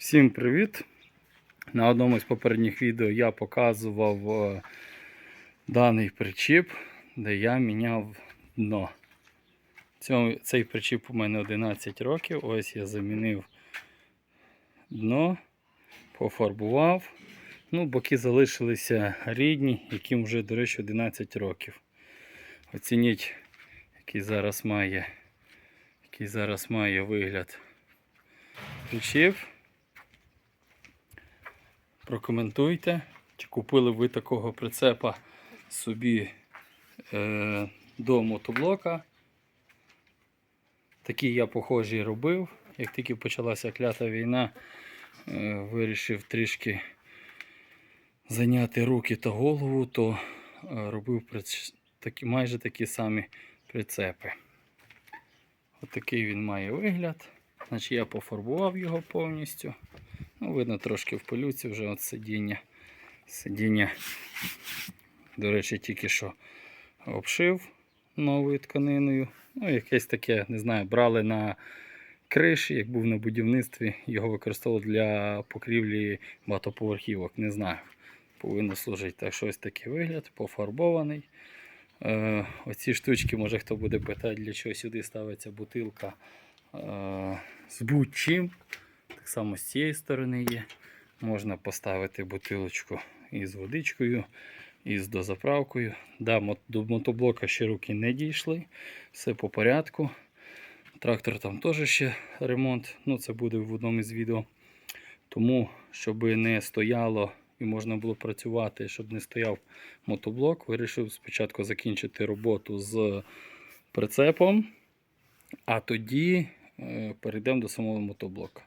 Всім привіт! На одному з попередніх відео я показував е, даний причіп, де я міняв дно. Цей причіп у мене 11 років. Ось я замінив дно, пофарбував. Ну, боки залишилися рідні, яким вже, до речі, 11 років. Оцініть, який зараз має, який зараз має вигляд причіп. Прокоментуйте, чи купили ви такого прицепа собі е, до мотоблока. Такі я похожі робив. Як тільки почалася клята війна, е, вирішив трішки зайняти руки та голову, то е, робив приц- такі, майже такі самі прицепи. Отакий він має вигляд. Значить, я пофарбував його повністю. Ну, видно трошки в пилюці вже от сидіння. Сидіння, до речі, тільки що обшив новою тканиною. Ну, якесь таке, не знаю, брали на криші, як був на будівництві, його використовували для покрівлі багатоповерхівок. Не знаю. Повинно служити. Так що ось такий вигляд, пофарбований. Е, оці штучки, може хто буде питати, для чого сюди ставиться бутилка е, з будь-чим. Само з цієї сторони є. Можна поставити бутилочку із водичкою, із дозаправкою. Да, до мотоблока ще руки не дійшли. Все по порядку. Трактор там теж ще ремонт. Ну, це буде в одному із відео. Тому, щоб не стояло і можна було працювати, щоб не стояв мотоблок, вирішив спочатку закінчити роботу з прицепом, а тоді е, перейдемо до самого мотоблока.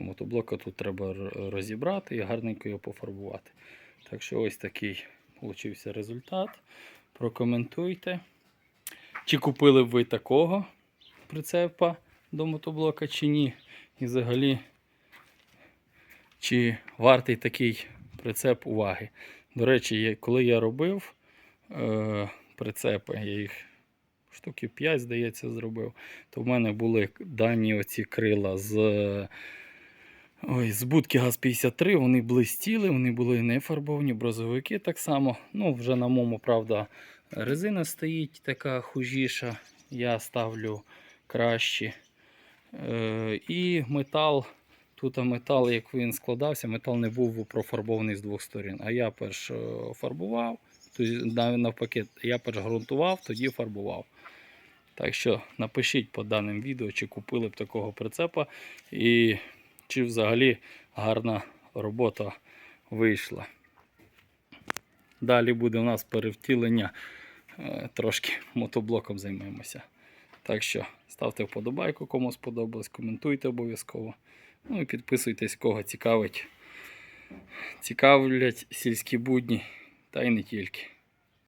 Мотоблока тут треба розібрати і гарненько його пофарбувати. Так що ось такий получився результат. Прокоментуйте. Чи купили б ви такого прицепа до мотоблока, чи ні? І взагалі, чи вартий такий прицеп уваги. До речі, коли я робив е, прицепи, я їх штуки 5, здається, зробив, то в мене були дані оці крила з, ой, з будки ГАЗ-53, вони блистіли, вони були не фарбовані, брозовики так само. Ну, вже на моєму, правда, резина стоїть така хужіша. Я ставлю кращі. Е, і метал. Тут метал, як він складався, метал не був профарбований з двох сторін. А я перш е, фарбував, навпаки, я перш ґрунтував, тоді фарбував. Так що напишіть по даним відео, чи купили б такого прицепа, і чи взагалі гарна робота вийшла. Далі буде у нас перевтілення, е, трошки мотоблоком займемося. Так що ставте вподобайку, кому сподобалось, коментуйте обов'язково. Ну і підписуйтесь, кого цікавить. Цікавлять сільські будні, та й не тільки.